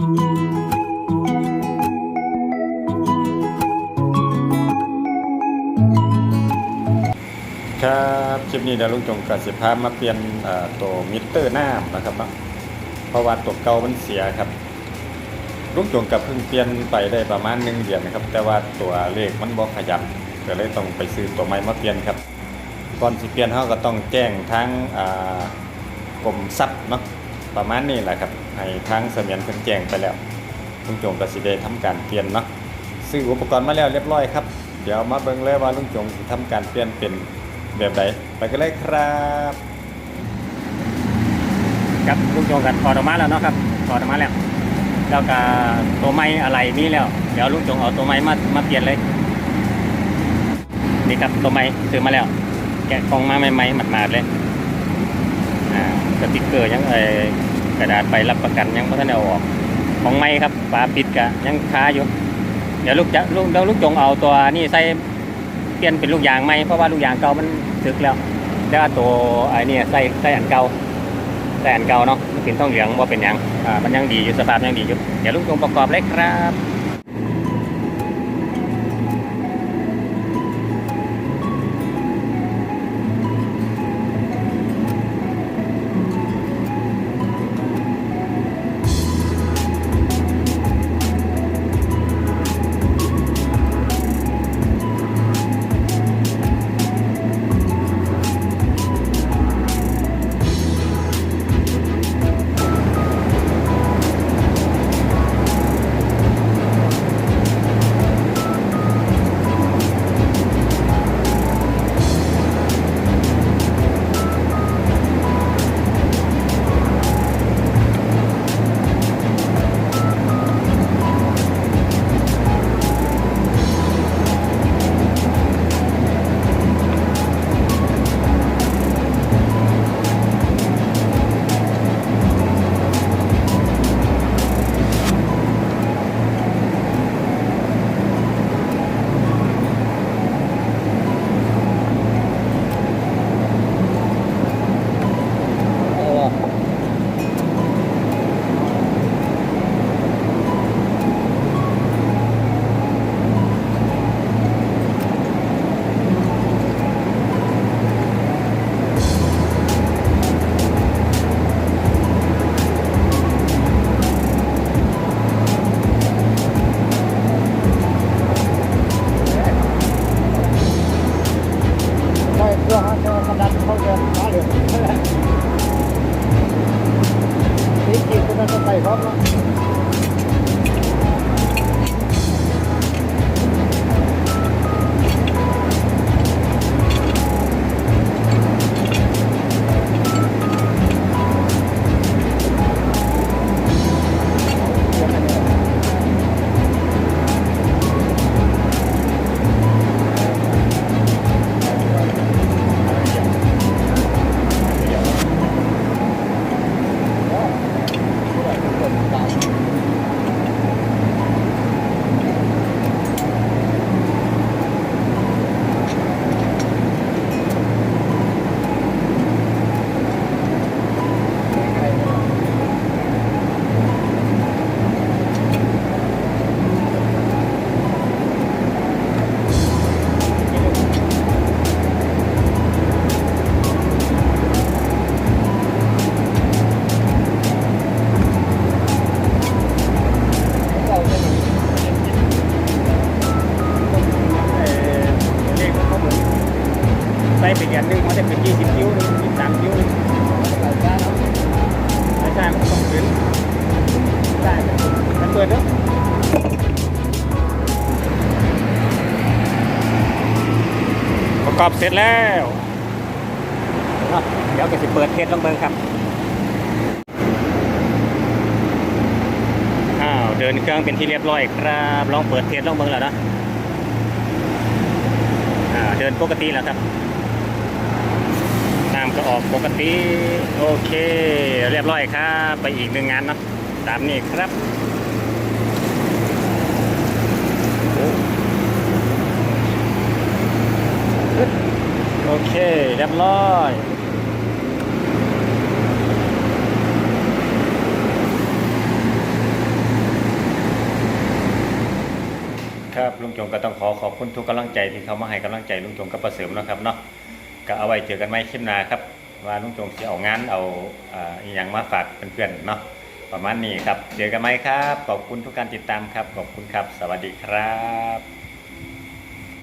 ครับคลิปนี้เดี๋ยวลุงจงกับสิพามาเปลี่ยนตัวมิเตอร์น้ำนะครับเพราะว่าตัวเก่ามันเสียครับลุงจงกับเพิ่งเปลี่ยนไปได้ประมาณหนึ่งเดือนนะครับ แต่ว่าตัวเลขมันบ่ขยับก็เลยต้องไปซื้อตัวใหม่มาเปลี่ยนครับก่อนสิเปลี่ยนเขาก็ต้องแจ้งทางกรมทรัพย์นะ ประมาณนี้แหละครับให้ทางเสมียนเพิ่นแจ้งไปแล้วลุงจงก็สิได้ทำการเปลี่ยนเนาะซื้ออุปกรณ์มาแล้วเรียบร้อยครับ เดี๋ยวมาเบิ่งเลยว่าลุงจงสิทำการเปลี่ยนเป็นแบบใดไปกันเลยครับครับลูกโยงกันถอดออกมาแล้วเนาะครับถอดออกมาแล้วแล้วก็ตัวไม้อะไรนี่แล้ว เดี๋ยวลุงจงเอาตัวไม้มามาเปลี่ยนเลยนี่ครับตัวไม้ซื้อมาแล้ว แกะกองมาใหม่ๆหมาดๆเลย สติกเกอร์ยังเอกระดาษไปรับประกันยังไม่ทันเอาออก ของไม้ครับฝาปิดกะยังค้าอยู่ เดี๋ยวลูกจะลูกเดี๋ยวลูกจงเอาตัวนี่ใส่เปลี่ยนเป็นลูกยางไหมเพราะว่าลูกยางเก่ามันสึกแล้วแล้วตัวไอ้นี่ใส่ใส่อันเก่าแต่อันเก่าเนาะมันเป็นทองเหลืองว่าเป็นยังอ่ามันยังดีอยู่สภาพยังดีอยู่เดี๋ยวลุงจงประกอบเลยครับ กอบเสร็จแล้วเนาะเดี๋ยวก็จะเปิดเทสลองเบิ่งครับ อ้าว เดินเครื่องเป็นที่เรียบร้อยครับ ลองเปิดเทสลองเบิ่งแล้วนะอ่า เดินปกติแล้วครับ น้ำก็ออกปกติ โอเค เรียบร้อยครับ ไปอีกหนึ่งงานเนาะ ตามนี้ครับ เคเรียบร้อยครับลุงจงก็ต้องขอขอบคุณทุกกำลังใจที่เขามาให้กำลังใจลุงจงกับประเสริมนะครับเนาะก็เอาไว้เจอกันไม่ลิปหนาครับว่าลุงจงจะเอางานเอาอีหยังมาฝากเพื่อนๆเนาะประมาณนี้ครับ เจอกันไหมครับ ขอบคุณทุกการติดตามครับ ขอบคุณครับ สวัสดีครับ